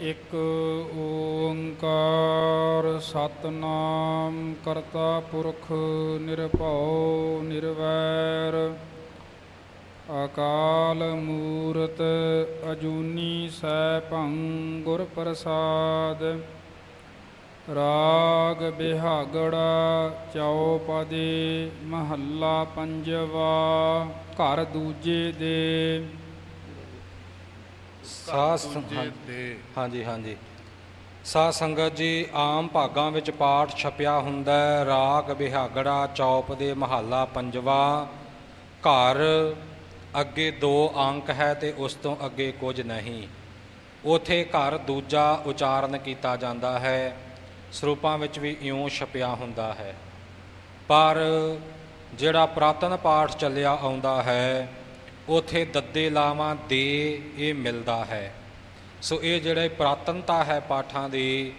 ਇੱਕ ਓੰਕਾਰ ਸਤਨਾਮ ਕਰਤਾ ਪੁਰਖ ਨਿਰਭਉ ਨਿਰਵੈਰ, ਅਕਾਲ ਮੂਰਤ ਅਜੂਨੀ ਸੈਭੰ ਗੁਰ ਪ੍ਰਸਾਦ, ਰਾਗ ਬਿਹਾਗੜਾ ਚੌਪਦੇ ਮਹੱਲਾ ਪੰਜਵਾ, ਘਰ ਦੂਜੇ ਦੇ। ਸਾਸ ਦੂਜੇ ਦੇ ਹਾਂਜੀ ਹਾਂਜੀ। ਸਾਧ ਸੰਗਤ ਜੀ ਆਮ ਭਾਗਾਂ ਵਿੱਚ ਪਾਠ ਛਪਿਆ ਹੁੰਦਾ ਹੈ। ਰਾਗ ਬਿਹਾਗੜਾ ਚੌਪ ਦੇ ਮਹੱਲਾ ਪੰਜਵਾ। ਘਰ ਅੱਗੇ ਦੋ ਅੰਕ ਹੈ ਤੇ ਉਸ ਤੋਂ ਅੱਗੇ ਕੁਝ ਨਹੀਂ। ਉਥੇ ਘਰ ਦੂਜਾ ਉਚਾਰਨ ਕੀਤਾ ਜਾਂਦਾ ਹੈ। ਸਰੂਪਾਂ ਵਿੱਚ ਵੀ ਇਉਂ ਛਪਿਆ ਹੁੰਦਾ ਹੈ। ਪਰ ਜਿਹੜਾ ਪ੍ਰਾਤਨ ਪਾਠ ਚੱਲਿਆ ਆਉਂਦਾ ਹੈ ਉਥੇ ਦੱਦੇ ਲਾਵਾਂ ਦੇ ਇਹ ਮਿਲਦਾ ਹੈ। ਸੋ ਇਹ ਜਿਹੜੇ ਪ੍ਰਾਤਨਤਾ ਹੈ ਪਾਠਾਂ ਦੀ,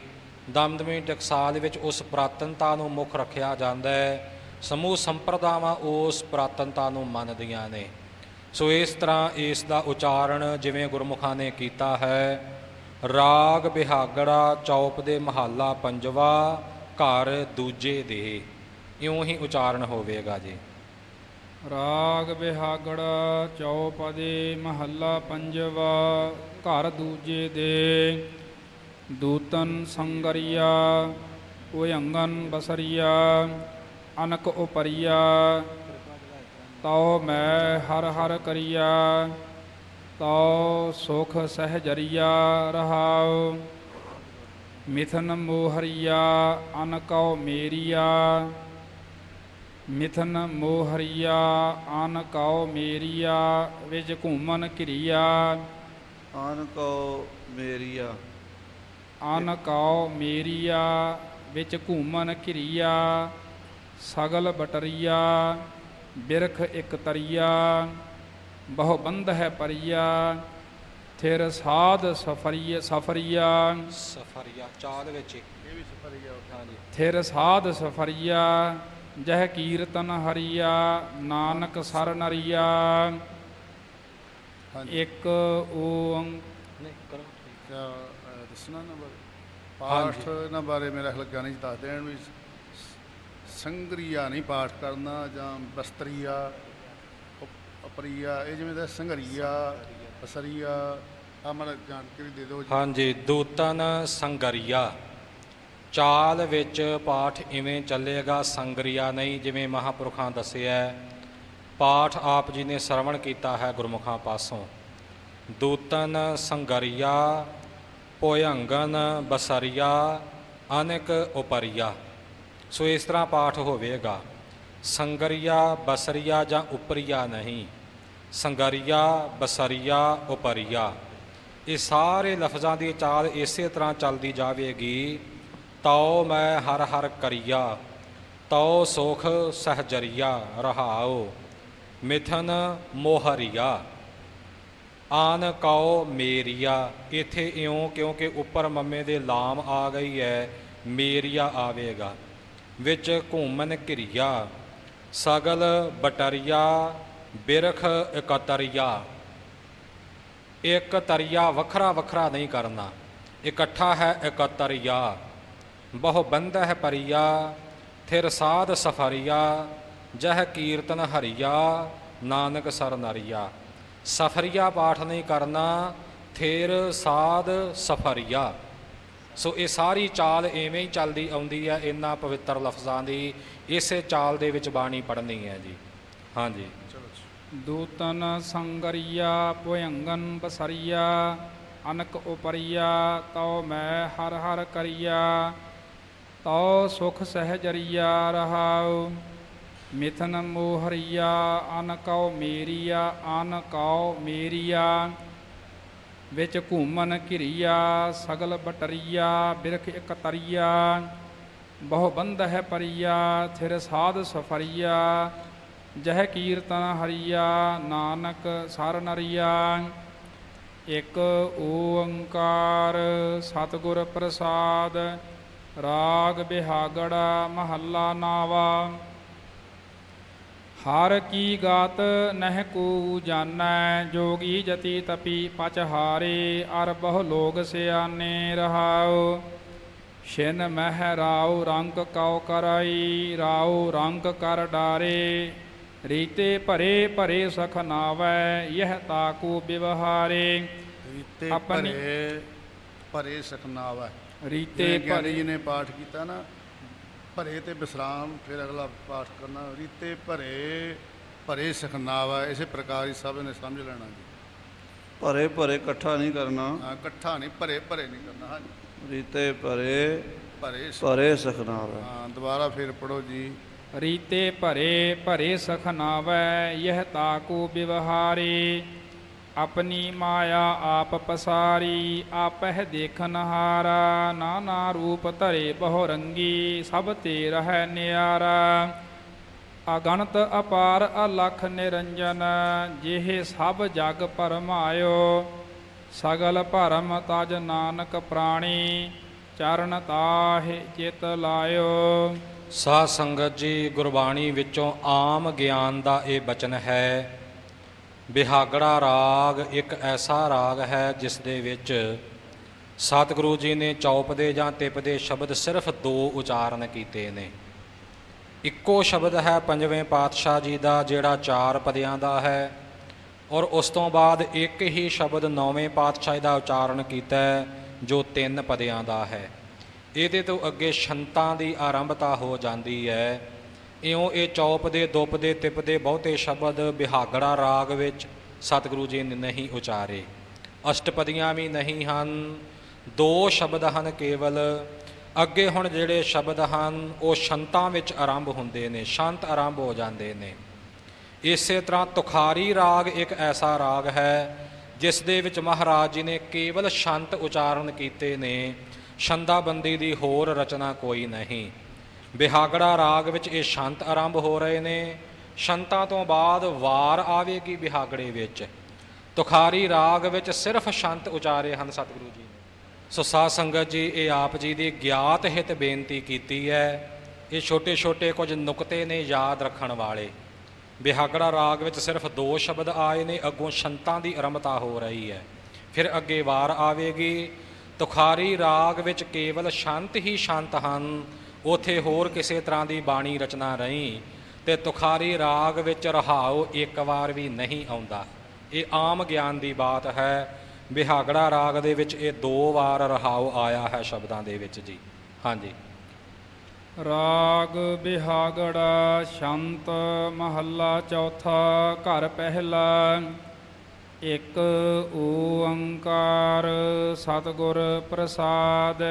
ਦਮਦਮੀ ਟਕਸਾਲ ਵਿੱਚ ਉਸ ਪ੍ਰਾਤਨਤਾ ਨੂੰ ਮੁੱਖ ਰੱਖਿਆ ਜਾਂਦਾ ਹੈ। ਸਮੂਹ ਸੰਪਰਦਾਵਾਂ ਉਸ ਪ੍ਰਾਤਨਤਾ ਨੂੰ ਮੰਨਦੀਆਂ ਨੇ। ਸੋ ਇਸ ਤਰ੍ਹਾਂ ਇਸ ਦਾ ਉਚਾਰਨ ਜਿਵੇਂ ਗੁਰਮੁਖਾਂ ਨੇ ਕੀਤਾ ਹੈ। ਰਾਗ ਬਿਹਾਗੜਾ ਚੌਪ ਦੇ ਮਹੱਲਾ ਪੰਜਵਾ, ਘਰ ਦੂਜੇ ਦੇ। ਇਉਂ ਹੀ ਉਚਾਰਨ ਹੋਵੇਗਾ ਜੀ। ਰਾਗ ਬਿਹਾਗੜਾ ਚੌਪਦੇ ਮਹੱਲਾ ਪੰਜਵਾ, ਘਰ ਦੂਜੇ ਦੇ। ਦੂਤਨ ਸੰਗਰੀਆ, ਉਯੰਗਨ ਬਸਰੀਆ, ਅਨਕ ਉਪਰੀਆ, ਤਉ ਮੈਂ ਹਰ ਹਰ ਕਰੀਆ, ਤਉ ਸੁਖ ਸਹਜਰੀਆ ਰਹਾਉ। ਮਿਥਨ ਮੋਹਰੀਆ ਅਨਕਉ ਮੇਰੀਆ ਮਿਥਨ ਮੋਹਰੀਆ ਆਨ ਕਉ ਮੇਰੀਆ ਵਿਜ ਘੂਮਨ ਘਿਰੀਆ। ਆਨ ਕੋ ਮੇਰੀਆ। ਆਨ ਕਉ ਮੇਰੀਆ ਵਿੱਚ ਘੂਮਨ ਘਿਰੀਆ। ਸਗਲ ਬਟਰੀਆ ਬਿਰਖ ਇਕ ਤਰੀਆ। ਬਹੁ ਬੰਧ ਹੈ ਪਰੀਆ ਥਿਰ ਸਾਧ ਸਫਰੀਆ ਸਫਰੀਆ। ਸਫਰੀਆ ਚਾਲ ਵਿੱਚ। ਇਹ ਵੀ ਸਫਰੀਆ ਹਾਂਜੀ ਥਿਰ ਸਾਧ ਸਫਰੀਆ ਜਹ ਕੀਰਤਨ ਹਰੀਆ ਨਾਨਕ ਸਰ ਨਰੀਆ। ਹਾਂਜੀ। ਇੱਕ ਓੰਗ ਨਹੀਂ ਕਰੋ ਅਹ, ਦੱਸਣਾ ਨਾ ਬਾਰੇ। ਹਾਂਜੀ। ਪਾਠ ਨਾ ਬਾਰੇ ਮੇਰਾ ਖਿਆਲ ਗਿਆਨੀ ਜੀ ਦੱਸ ਦੇਣ ਵੀ ਸੰਗਰੀਆ ਨਹੀਂ ਪਾਠ ਕਰਨਾ ਜਾਂ ਬਸਤਰੀਆ ਅਪਰੀਆ ਇਹ ਜਿਵੇਂ ਦਾ ਸੰਘਰੀਆ ਅਸਰੀਆ ਆ ਮਨ ਜਾਣਕਾਰੀ ਦੇ ਦਿਓ ਹਾਂਜੀ ਦੂਤਨ ਸੰਗਰੀਆ। ਚਾਲ ਵਿੱਚ ਪਾਠ ਇਵੇਂ ਚੱਲੇਗਾ, ਸੰਗਰੀਆ ਨਹੀਂ, ਜਿਵੇਂ ਮਹਾਪੁਰਖਾਂ ਦੱਸਿਆ ਪਾਠ ਆਪ ਜੀ ਨੇ ਸਰਵਣ ਕੀਤਾ ਹੈ ਗੁਰਮੁਖਾਂ ਪਾਸੋਂ। ਦੂਤਨ ਸੰਗਰੀਆ ਪੋਯੰਗਨ ਬਸਰੀਆ, ਅਨੇਕ ਉਪਰੀਆ। ਸੋ ਇਸ ਤਰ੍ਹਾਂ ਪਾਠ ਹੋਵੇਗਾ। ਸੰਗਰੀਆ, ਬਸਰੀਆ ਜਾਂ ਉਪਰੀਆ ਨਹੀਂ। ਸੰਗਰੀਆ, ਬਸਰੀਆ, ਉਪਰੀਆ। ਇਹ ਸਾਰੇ ਲਫ਼ਜ਼ਾਂ ਦੀ ਚਾਲ ਇਸੇ ਤਰ੍ਹਾਂ ਚੱਲਦੀ ਜਾਵੇਗੀ ਤਉ ਮੈਂ ਹਰ ਹਰ ਕਰੀਆ, ਤਉ ਸੁਖ ਸਹਜਰੀਆ ਰਹਾਉ, ਮਿਥਨ ਮੋਹਰੀਆ। ਆਨ ਕਉ ਮੇਰੀਆ, ਇਥੇ ਇਉਂ ਕਿਉਂਕਿ ਉੱਪਰ ਮੰਮੇ ਦੇ ਲਾਮ ਆ ਗਈ ਹੈ ਮੇਰੀਆ ਆਵੇਗਾ। ਵਿੱਚ ਘੂਮਨ ਘਿਰੀਆ, ਸਗਲ ਬਟਰੀਆ, ਬਿਰਖ ਇਕਤਰੀਆ। ਇੱਕ ਤਰੀਆ ਵੱਖਰਾ ਵੱਖਰਾ ਨਹੀਂ ਕਰਨਾ, ਇਕੱਠਾ ਹੈ ਇਕਤਰੀਆ। ਬਹੁ ਬੰਧ ਹੈ ਪਰੀਆ, ਥਿਰ ਸਾਧ ਸਫਰੀਆ, ਜਹ ਕੀਰਤਨ ਹਰੀਆ, ਨਾਨਕ ਸਰ ਨਰੀਆ। ਸਫਰੀਆ ਪਾਠ ਨਹੀਂ ਕਰਨਾ, ਥਿਰ ਸਾਧ ਸਫਰੀਆ। ਸੋ ਇਹ ਸਾਰੀ ਚਾਲ ਐਵੇਂ ਹੀ ਚੱਲਦੀ ਆਉਂਦੀ ਹੈ, ਇਹਨਾਂ ਪਵਿੱਤਰ ਲਫ਼ਜ਼ਾਂ ਦੀ। ਇਸੇ ਚਾਲ ਦੇ ਵਿੱਚ ਬਾਣੀ ਪੜ੍ਹਨੀ ਹੈ ਜੀ। ਹਾਂਜੀ ਦੂਤਨ ਸੰਗਰੀਆ ਪੁਯੰਗਨ ਬਸਰੀਆ, ਅਨਕ ਉਪਰੀਆ, ਤਉ ਮੈਂ ਹਰ ਹਰ ਕਰੀਆ। ਤਉ ਸੁਖ ਸਹਜਰੀਆ ਰਹਾਉ, ਮਿਥਨ ਮੋਹਰੀਆ, ਅਨ ਕਉ ਮੇਰੀਆ, ਅਨ ਅਨਕਉ ਮੇਰੀਆ, ਵਿੱਚ ਘੂਮਨ ਘਿਰੀਆ, ਸਗਲ ਬਟਰੀਆ, ਬਿਰਖ ਇਕਤਰੀਆ, ਬਹੁ ਬੰਧ ਹੈ ਪਰੀਆ, ਥਿਰ ਸਾਧ ਸਫਰੀਆ, ਜਹ ਕੀਰਤਨ ਹਰੀਆ, ਨਾਨਕ ਸਰ ਨਰੀਆ, ਇਕ ਓੰਕਾਰ ਸਤਿਗੁਰ ਪ੍ਰਸਾਦ ਰਾਗ ਬਿਹਾਗੜਾ ਮਹੱਲਾ ਨਾਵਾ। ਹਰ ਕੀ ਗਾਤ ਨਹਿ ਕੋ ਜਾਣੈ ਜੋਗੀ ਜਤੀ ਤਪੀ ਪਚ ਹਾਰੇ ਅਰ ਬਹੁ ਲੋਗ ਸਿਆਨੇ ਰਹਾਉ। ਛਿਨ ਮਹਿ ਰਾਉ ਰੰਗ ਕਉ ਕਰਾਈ ਰਾਉ ਰੰਗ ਕਰ ਡਾਰੇ। ਰੀਤੇ ਭਰੇ ਭਰੇ ਸਖ ਨਾਵੈ ਯਹ ਤਾਕੂ ਵਿਵਹਾਰੇ ਰੀਤੇ ਭਰੇ ਭਰੇ ਸਖਨਾਵਾ ਰੀਤੇ ਭਰੇ ਜੀ ਨੇ ਪਾਠ ਕੀਤਾ ਨਾ ਭਰੇ ਤੇ ਵਿਸਰਾਮ ਫਿਰ ਅਗਲਾ ਪਾਠ ਕਰਨਾ ਰੀਤੇ ਭਰੇ ਭਰੇ ਸਖਨਾਵਾ ਇਸੇ ਪ੍ਰਕਾਰ ਹੀ ਸਭ ਨੇ ਸਮਝ ਲੈਣਾ ਜੀ। ਭਰੇ ਭਰੇ ਇਕੱਠਾ ਨਹੀਂ ਕਰਨਾ। ਹਾਂ ਇਕੱਠਾ ਨਹੀਂ ਭਰੇ ਭਰੇ ਨਹੀਂ ਕਰਨਾ ਹਾਂਜੀ। ਰੀਤੇ ਭਰੇ ਭਰੇ ਭਰੇ ਸਖਨਾਵੇ। ਹਾਂ ਦੁਬਾਰਾ ਫਿਰ ਪੜੋ ਜੀ। ਰੀਤੇ ਭਰੇ ਭਰੇ ਸਖ ਨਾਵੈ ਯਹ ਤਾਕੂ ਵਿਵਹਾਰੇ ਆਪਣੀ ਮਾਇਆ ਆਪ ਪਸਾਰੀ, ਆਪਹਿ ਦੇਖਨ ਹਾਰਾ, ਨਾਨਾ ਰੂਪ ਧਰੇ ਬਹੁ ਰੰਗੀ ਸਭ ਤੇ ਰਹਿ ਨਿਆਰਾ। ਅਗਣਤ ਅਪਾਰ ਅਲਖ ਨਿਰੰਜਨ, ਜਿਹੇ ਸਭ ਜਗ ਪਰਮਾਇਓ। ਸਗਲ ਭਰਮ ਤਜ ਨਾਨਕ ਪ੍ਰਾਣੀ, ਚਰਨ ਤਾਹਿ ਚਿਤ ਲਾਇਓ। ਸਾਧ ਸੰਗਤ ਜੀ ਗੁਰਬਾਣੀ ਵਿੱਚੋਂ ਆਮ ਗਿਆਨ ਦਾ ਇਹ ਬਚਨ ਹੈ ਬਿਹਾਗੜਾ ਰਾਗ ਇੱਕ ਐਸਾ ਰਾਗ ਹੈ ਜਿਸ ਦੇ ਵਿੱਚ ਸਤਿਗੁਰੂ ਜੀ ਨੇ ਚੌਪਦੇ ਜਾਂ ਤਿਪਦੇ ਸ਼ਬਦ ਸਿਰਫ ਦੋ ਉਚਾਰਨ ਕੀਤੇ ਨੇ। ਇੱਕੋ ਸ਼ਬਦ ਹੈ ਪੰਜਵੇਂ ਪਾਤਸ਼ਾਹ ਜੀ ਦਾ ਜਿਹੜਾ ਚਾਰ ਪਦਿਆਂ ਦਾ ਹੈ ਔਰ ਉਸ ਤੋਂ ਬਾਅਦ ਇੱਕ ਹੀ ਸ਼ਬਦ ਨੌਵੇਂ ਪਾਤਸ਼ਾਹ ਦਾ ਉਚਾਰਨ ਕੀਤਾ ਜੋ ਤਿੰਨ ਪਦਿਆਂ ਦਾ ਹੈ। ਇਹਦੇ ਤੋਂ ਅੱਗੇ ਸ਼ੰਤਾਂ ਦੀ ਆਰੰਭਤਾ ਹੋ ਜਾਂਦੀ ਹੈ। ਇਉਂ ਇਹ ਚੌਪਦੇ ਦੁਪਦੇ ਤਿਪਦੇ ਬਹੁਤੇ ਸ਼ਬਦ ਬਿਹਾਗੜਾ ਰਾਗ ਵਿੱਚ ਸਤਿਗੁਰੂ ਜੀ ਨੇ ਨਹੀਂ ਉਚਾਰੇ। ਅਸ਼ਟਪਦੀਆਂ ਵੀ ਨਹੀਂ ਹਨ, ਦੋ ਸ਼ਬਦ ਹਨ ਕੇਵਲ। ਅੱਗੇ ਹੁਣ ਜਿਹੜੇ ਸ਼ਬਦ ਹਨ, ਉਹ ਸ਼ੰਤਾਂ ਵਿੱਚ ਆਰੰਭ ਹੁੰਦੇ ਨੇ, ਸ਼ੰਤ ਆਰੰਭ ਹੋ ਜਾਂਦੇ ਨੇ। ਇਸੇ ਤਰ੍ਹਾਂ ਤੁਖਾਰੀ ਰਾਗ ਇੱਕ ਐਸਾ ਰਾਗ ਹੈ, ਜਿਸ ਦੇ ਵਿੱਚ ਮਹਾਰਾਜ ਜੀ ਨੇ ਕੇਵਲ ਸ਼ੰਤ ਉਚਾਰਨ ਕੀਤੇ ਨੇ, ਛੰਦਾਬੰਦੀ ਦੀ ਹੋਰ ਰਚਨਾ ਕੋਈ ਨਹੀਂ। ਬਿਹਾਗੜਾ ਰਾਗ ਵਿੱਚ ਇਹ ਸ਼ੰਤ ਆਰੰਭ ਹੋ ਰਹੇ ਨੇ। ਸ਼ੰਤਾਂ ਤੋਂ ਬਾਅਦ ਵਾਰ ਆਵੇਗੀ ਬਿਹਾਗੜੇ ਵਿੱਚ। ਤੁਖਾਰੀ ਰਾਗ ਵਿੱਚ ਸਿਰਫ ਸ਼ੰਤ ਉਚਾਰੇ ਹਨ ਸਤਿਗੁਰੂ ਜੀ ਨੇ। ਸੋ ਸਾਧ ਸੰਗਤ ਜੀ, ਇਹ ਆਪ ਜੀ ਦੀ ਗਿਆਤ ਹਿਤ ਬੇਨਤੀ ਕੀਤੀ ਹੈ। ਇਹ ਛੋਟੇ ਛੋਟੇ ਕੁਝ ਨੁਕਤੇ ਨੇ ਯਾਦ ਰੱਖਣ ਵਾਲੇ। ਬਿਹਾਗੜਾ ਰਾਗ ਵਿੱਚ ਸਿਰਫ ਦੋ ਸ਼ਬਦ ਆਏ ਨੇ, ਅੱਗੋਂ ਸ਼ੰਤਾਂ ਦੀ ਆਰੰਭਤਾ ਹੋ ਰਹੀ ਹੈ। ਫਿਰ ਅੱਗੇ ਵਾਰ ਆਵੇਗੀ। ਤੁਖਾਰੀ ਰਾਗ ਵਿੱਚ ਕੇਵਲ ਸ਼ੰਤ ਹੀ ਸ਼ੰਤ ਹਨ ਉਥੇ ਹੋਰ ਕਿਸੇ ਤਰ੍ਹਾਂ ਦੀ ਬਾਣੀ ਰਚਨਾ ਰਹੀ ਤੇ ਤੁਖਾਰੀ ਰਾਗ ਵਿੱਚ ਰਹਾਉ ਇੱਕ ਵਾਰ ਵੀ ਨਹੀਂ ਆਉਂਦਾ। ਇਹ ਆਮ ਗਿਆਨ ਦੀ ਬਾਤ ਹੈ। ਵਿਹਾਗੜਾ ਰਾਗ ਦੇ ਵਿੱਚ ਇਹ ਦੋ ਵਾਰ ਰਹਾਉ ਆਇਆ ਹੈ ਸ਼ਬਦਾਂ ਦੇ ਵਿੱਚ ਜੀ। ਹਾਂਜੀ। ਰਾਗ ਬਿਹਾਗੜਾ ਸ਼ੰਤ ਮਹੱਲਾ ਚੌਥਾ ਘਰ ਪਹਿਲਾ, ਇੱਕ ਓੰਕਾਰ ਸਤਿਗੁਰ ਪ੍ਰਸਾਦ।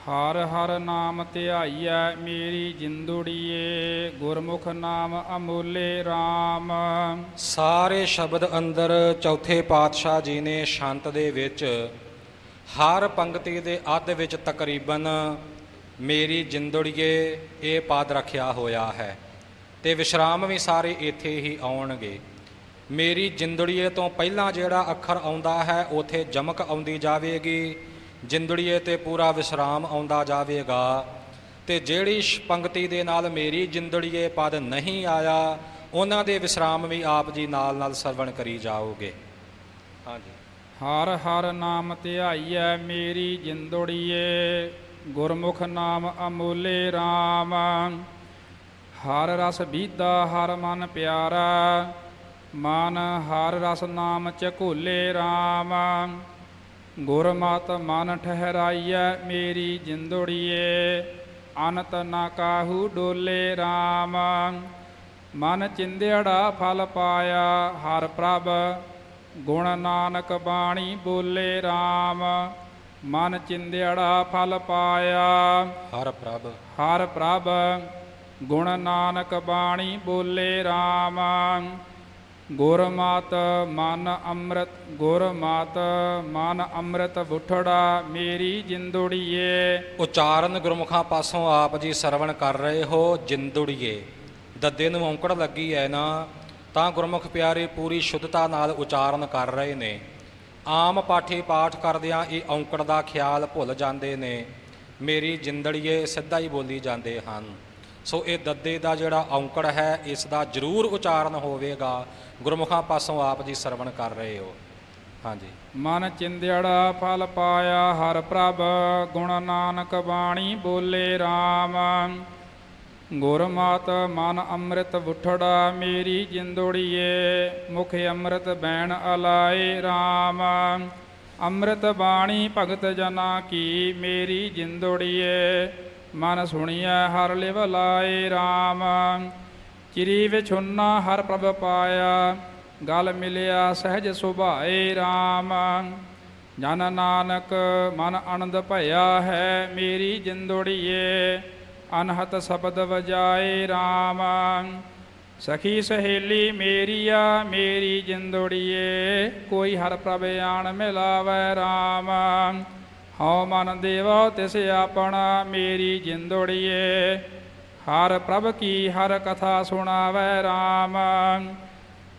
ਹਰ ਹਰ ਨਾਮ ਧਿਆਈਐ, ਮੇਰੀ ਜਿੰਦੁੜੀਏ, ਗੁਰਮੁਖ ਨਾਮ ਅਮੋਲੇ RAM ਸਾਰੇ ਸ਼ਬਦ ਅੰਦਰ ਚੌਥੇ ਪਾਤਸ਼ਾਹ ਜੀ ਨੇ ਸ਼ੰਤ ਦੇ ਵਿੱਚ, ਹਰ ਪੰਕਤੀ ਦੇ ਅੱਧ ਵਿੱਚ ਤਕਰੀਬਨ ਮੇਰੀ ਜਿੰਦੜੀਏ ਇਹ ਪਾਦ ਰੱਖਿਆ ਹੋਇਆ ਹੈ ਤੇ ਵਿਸ਼ਰਾਮ ਵੀ ਸਾਰੇ ਇੱਥੇ ਹੀ ਆਉਣਗੇ। ਮੇਰੀ ਜਿੰਦੜੀਏ ਤੋਂ ਪਹਿਲਾਂ ਜਿਹੜਾ ਅੱਖਰ ਆਉਂਦਾ ਹੈ, ਉਥੇ ਜਮਕ ਆਉਂਦੀ ਜਾਵੇਗੀ ਜਿੰਦੜੀਏ ਤੇ ਪੂਰਾ ਵਿਸ਼ਰਾਮ ਆਉਂਦਾ ਜਾਵੇਗਾ ਤੇ ਜਿਹੜੀ ਪੰਕਤੀ ਦੇ ਨਾਲ ਮੇਰੀ ਜਿੰਦੜੀਏ ਪਦ ਨਹੀਂ ਆਇਆ, ਉਹਨਾਂ ਦੇ ਵਿਸ਼ਰਾਮ ਵੀ ਆਪ ਜੀ ਨਾਲ ਨਾਲ ਸਰਵਣ ਕਰੀ ਜਾਓਗੇ। ਹਾਂਜੀ। ਹਰ ਹਰ ਨਾਮ ਧਿਆਈਐ ਮੇਰੀ ਜਿੰਦੁੜੀਏ, ਗੁਰਮੁਖ ਨਾਮ ਅਮੋਲੇ RAM ਹਰ ਰਸ ਬੀਦਾ, ਹਰ ਮਨ ਪਿਆਰਾ, ਮਨ ਹਰ ਰਸ ਨਾਮ ਚਕੂਲੇ RAM ਗੁਰਮਤਿ ਮਨ ਠਹਿਰਾਈਐ ਮੇਰੀ ਜਿੰਦੁੜੀਏ ਅਨਤ ਨਾ ਕਾਹੂ ਡੋਲੇ RAM ਮਨ ਚਿੰਦਿਆੜਾ ਫਲ ਪਾਇਆ ਹਰ ਪ੍ਰਭ ਗੁਣ ਨਾਨਕ ਬਾਣੀ ਬੋਲੇ RAM ਮਨ ਚਿੰਦਿਆੜਾ ਫਲ ਪਾਇਆ ਹਰ ਪ੍ਰਭ। ਹਰ ਪ੍ਰਭ ਗੁਣ ਨਾਨਕ ਬਾਣੀ ਬੋਲੇ RAM ਗੁਰਮਾਤ ਮਨ ਅੰਮ੍ਰਿਤ ਗੁਰਮਾਤ ਮਨ ਅੰਮ੍ਰਿਤ ਬੁੱਠੜਾ ਮੇਰੀ ਜਿੰਦੁੜੀਏ। ਉਚਾਰਨ ਗੁਰਮੁਖਾਂ ਪਾਸੋਂ ਆਪ ਜੀ ਸਰਵਣ ਕਰ ਰਹੇ ਹੋ ਜਿੰਦੁੜੀਏ। ਦੱਦੇ ਨੂੰ ਔਂਕੜ ਲੱਗੀ ਹੈ ਨਾ, ਤਾਂ ਗੁਰਮੁਖ ਪਿਆਰੇ ਪੂਰੀ ਸ਼ੁੱਧਤਾ ਨਾਲ ਉਚਾਰਨ ਕਰ ਰਹੇ ਨੇ। ਆਮ ਪਾਠੀ ਪਾਠ ਕਰਦਿਆਂ ਇਹ ਔਂਕੜ ਦਾ ਖਿਆਲ ਭੁੱਲ ਜਾਂਦੇ ਨੇ। ਮੇਰੀ ਜਿੰਦੜੀਏ ਸਿੱਧਾ ਹੀ ਬੋਲੀ ਜਾਂਦੇ ਹਨ। ਸੋ ਇਹ ਦੱਦੇ ਦਾ ਜਿਹੜਾ ਔਂਕੜ ਹੈ, ਇਸ ਦਾ ਜ਼ਰੂਰ ਉਚਾਰਨ ਹੋਵੇਗਾ। ਗੁਰਮੁਖਾਂ ਪਾਸੋਂ ਆਪ ਜੀ ਸਰਵਣ ਕਰ ਰਹੇ ਹੋ। ਹਾਂਜੀ। ਮਨ ਚਿੰਦੜਾ ਫਲ ਪਾਇਆ, ਹਰ ਪ੍ਰਭ ਗੁਣ ਨਾਨਕ ਬਾਣੀ ਬੋਲੇ RAM ਗੁਰਮਾਤ ਮਨ ਅੰਮ੍ਰਿਤ ਬੁੱਠੜਾ ਮੇਰੀ ਜਿੰਦੋੜੀਏ, ਮੁਖ ਅੰਮ੍ਰਿਤ ਬੈਣ ਅਲਾਏ RAM ਅੰਮ੍ਰਿਤ ਬਾਣੀ ਭਗਤ ਜਨਾ ਕੀ, ਮੇਰੀ ਜਿੰਦੋੜੀਏ ਮਨ ਸੁਣੀਐ ਹਰ ਲਿਵ ਲਾਏ RAM ਚਿਰੀ ਵਿਛੁੰਨਾ ਹਰ ਪ੍ਰਭ ਪਾਇਆ, ਗਲ ਮਿਲਿਆ ਸਹਿਜ ਸੁਭਾਏ RAM ਜਨ ਨਾਨਕ ਮਨ ਆਨੰਦ ਭਇਆ ਹੈ, ਮੇਰੀ ਜਿੰਦੋੜੀਏ, ਅਨਹਤ ਸ਼ਬਦ ਵਜਾਏ RAM ਸਖੀ ਸਹੇਲੀ ਮੇਰੀਆ ਮੇਰੀ ਜਿੰਦੋੜੀਏ, ਕੋਈ ਹਰ ਪ੍ਰਭ ਆਣ ਮਿਲਾਵੇ RAM ਹਉ ਮਨ ਦੇਵੋ ਤਿਸ ਆਪਣਾ, ਮੇਰੀ ਜਿੰਦੋੜੀਏ। ਹਰ ਪ੍ਰਭ ਕੀ ਹਰ ਕਥਾ ਸੁਣਾਵੇ RAM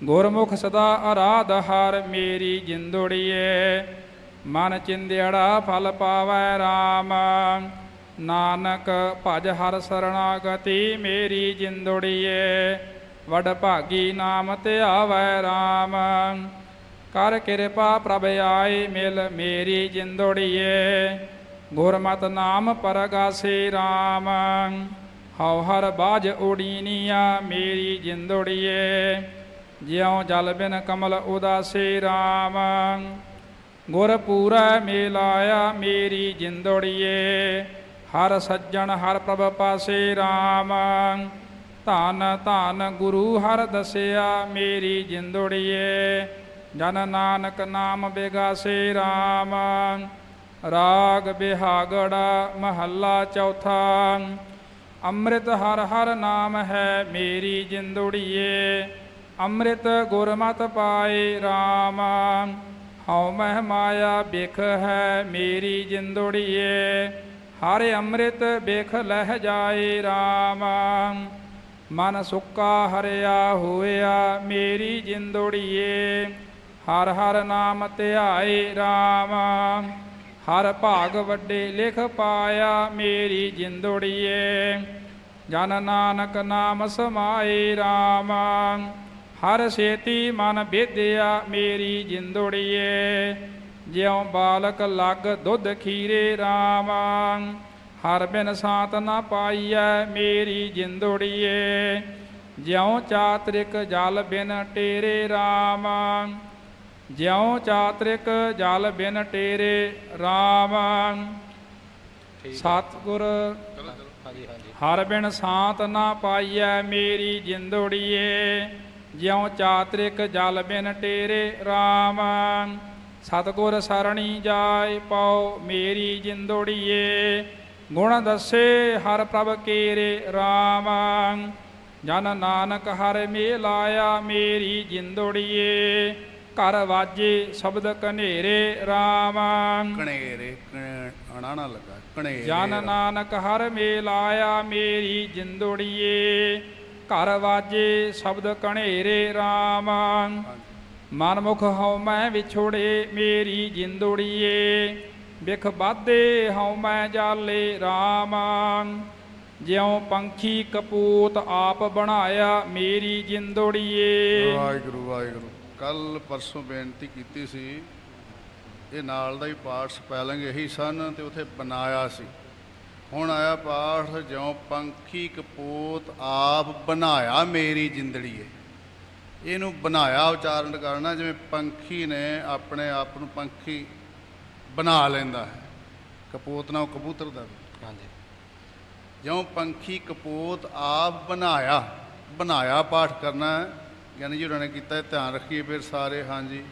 ਗੁਰਮੁਖ ਸਦਾ ਆਰਾਧ ਹਰ, ਮੇਰੀ ਜਿੰਦੋੜੀਏ। ਮਨ ਚਿੰਦੜਾ ਫਲ ਪਾਵੈ RAM ਨਾਨਕ ਭਜ ਹਰ ਸਰਣਾਗਤੀ, ਮੇਰੀ ਜਿੰਦੋੜੀਏ। ਵਡ ਭਾਗੀ ਨਾਮ ਤੇ ਧਿਆਵੈ RAM ਕਰ ਕਿਰਪਾ ਪ੍ਰਭ ਆਏ ਮਿਲ ਮੇਰੀ ਜਿੰਦੋੜੀਏ। ਗੁਰਮਤਿ ਨਾਮ ਪਰਗਾਸੇ RAM ਹਉ ਹਰ ਬਾਜ ਉਡੀਨੀਆ ਮੇਰੀ ਜਿੰਦੋੜੀਏ। ਜਿਉ ਜਲ ਬਿਨ ਕਮਲ ਉਦਾਸੇ RAM ਗੁਰ ਪੂਰਾ ਮੇਲਾਇਆ ਮੇਰੀ ਜਿੰਦੋੜੀਏ। ਹਰ ਸੱਜਣ ਹਰ ਪ੍ਰਭ ਪਾਸੇ RAM ਧੰਨ ਧੰਨ ਗੁਰੂ ਹਰ ਦਸਿਆ ਮੇਰੀ ਜਿੰਦੋੜੀਏ। ਜਨ ਨਾਨਕ ਨਾਮ ਬੇਗਾ ਬਿਗਾਸੇ RAM ਰਾਗ ਬਿਹਾਗੜਾ ਮਹੱਲਾ ਚੌਥਾ। ਅੰਮ੍ਰਿਤ ਹਰ ਹਰ ਨਾਮ ਹੈ ਮੇਰੀ ਜਿੰਦੜੀਏ। ਅੰਮ੍ਰਿਤ ਗੁਰਮਤਿ ਪਾਏ RAM ਹਉ ਮਹਿ ਮਾਇਆ ਬਿਖ ਹੈ ਮੇਰੀ ਜਿੰਦੜੀਏ। ਹਰ ਅੰਮ੍ਰਿਤ ਬਿਖ ਲਹਿ ਜਾਏ RAM ਮਨ ਸੁੱਕਾ ਹਰਿਆ ਹੋਇਆ ਮੇਰੀ ਜਿੰਦੜੀਏ। ਹਰ ਹਰ ਨਾਮ ਧਿਆਏ RAM ਹਰ ਭਾਗ ਵੱਡੇ ਲਿਖ ਪਾਇਆ, ਮੇਰੀ ਜਿੰਦੜੀਏ। ਜਨ ਨਾਨਕ ਨਾਮ ਸਮਾਏ RAM ਹਰ ਸੇਤੀ ਮਨ ਵਿਦਿਆ, ਮੇਰੀ ਜਿੰਦੋੜੀਏ। ਜਿਉ ਬਾਲਕ ਲੱਗ ਦੁੱਧ ਖੀਰੇ RAM ਹਰ ਬਿਨ ਸਾਤ ਨਾ ਪਾਈਐ, ਮੇਰੀ ਜਿੰਦੋੜੀਏ। ਜਿਉ ਚਾਤ੍ਰਿਕ ਜਲ ਬਿਨ ਟੇਰੇ RAM ਜਿਉ ਚਾਤ੍ਰਿਕ ਜਲ ਬਿਨ ਟੇਰੇ RAM ਹੈ। ਸਤਿਗੁਰ ਹਾਂਜੀ ਹਾਂਜੀ। ਹਰ ਬਿਨ ਸਾਤ ਨਾ ਪਾਈਐ ਮੇਰੀ ਜਿੰਦੋੜੀਏ ਜਿਉ ਚਾਤ੍ਰਿਕ ਜਲ ਬਿਨ ਟੇਰੇ RAM ਸਤਿਗੁਰ ਸਰਣੀ ਜਾਏ ਪਾਉ ਮੇਰੀ ਜਿੰਦੋੜੀਏ ਗੁਣ ਦੱਸੇ ਹਰ ਪ੍ਰਭ ਕੇਰੇ RAM ਜਨ ਨਾਨਕ ਹਰ ਮੇਲਾਇਆ ਮੇਰੀ ਜਿੰਦੋੜੀਏ ਘਰ ਵਾਜੇ ਸ਼ਬਦ ਕਨੇਰੇ RAM ਕਣੇਰੇ ਅਣਾ ਨਾ ਲੱਗਾ ਕਣੇਰੇ ਜਨ ਨਾਨਕ ਹਰ ਮੇਲ ਆਇਆ ਮੇਰੀ ਜਿੰਦੋੜੀਏ। ਘਰ ਵਾਜੇ ਸ਼ਬਦ ਕਣੇਰੇ RAM ਮਨਮੁਖ ਹਉ ਮੈਂ ਵਿਛੋੜੇ ਮੇਰੀ ਜਿੰਦੋੜੀਏ। ਵਿਖ ਬਾਧੇ ਹਉ ਮੈਂ ਜਾਲੇ RAM ਜਿਉ ਪੰਖੀ ਕਪੂਤ ਆਪ ਬਣਾਇਆ ਮੇਰੀ ਜਿੰਦੋੜੀਏ। ਵਾਹਿਗੁਰੂ ਵਾਹਿਗੁਰੂ। ਕੱਲ ਪਰਸੋਂ ਬੇਨਤੀ ਕੀਤੀ ਸੀ ਇਹ ਨਾਲ ਦਾ ਹੀ ਪਾਠ ਸਪੈਲਿੰਗ ਇਹੀ ਸਨ ਤੇ ਉਥੇ ਬਣਾਇਆ ਸੀ। ਹੁਣ ਆਇਆ ਪਾਠ ਜਿਉ ਪੰਖੀ ਕਪੂਤ ਆਪ ਬਣਾਇਆ ਮੇਰੀ ਜਿੰਦੜੀਏ। ਇਹਨੂੰ ਬਣਾਇਆ ਉਚਾਰਨ ਕਰਨਾ ਜਿਵੇਂ ਪੰਖੀ ਨੇ ਆਪਣੇ ਆਪ ਨੂੰ ਪੰਖੀ ਬਣਾ ਲੈਂਦਾ ਹੈ। ਕਪੂਤ ਨਾਲ ਕਬੂਤਰ ਦਾ। ਹਾਂਜੀ। ਜਿਉਂ ਪੰਖੀ ਕਪੂਤ ਆਪ ਬਣਾਇਆ ਬਣਾਇਆ ਪਾਠ ਕਰਨਾ ਹੈ ਗਿਆਨੀ ਜੀ ਉਹਨਾਂ ਨੇ ਕੀਤਾ ਧਿਆਨ ਰੱਖੀਏ ਫਿਰ ਸਾਰੇ, ਹਾਂਜੀ।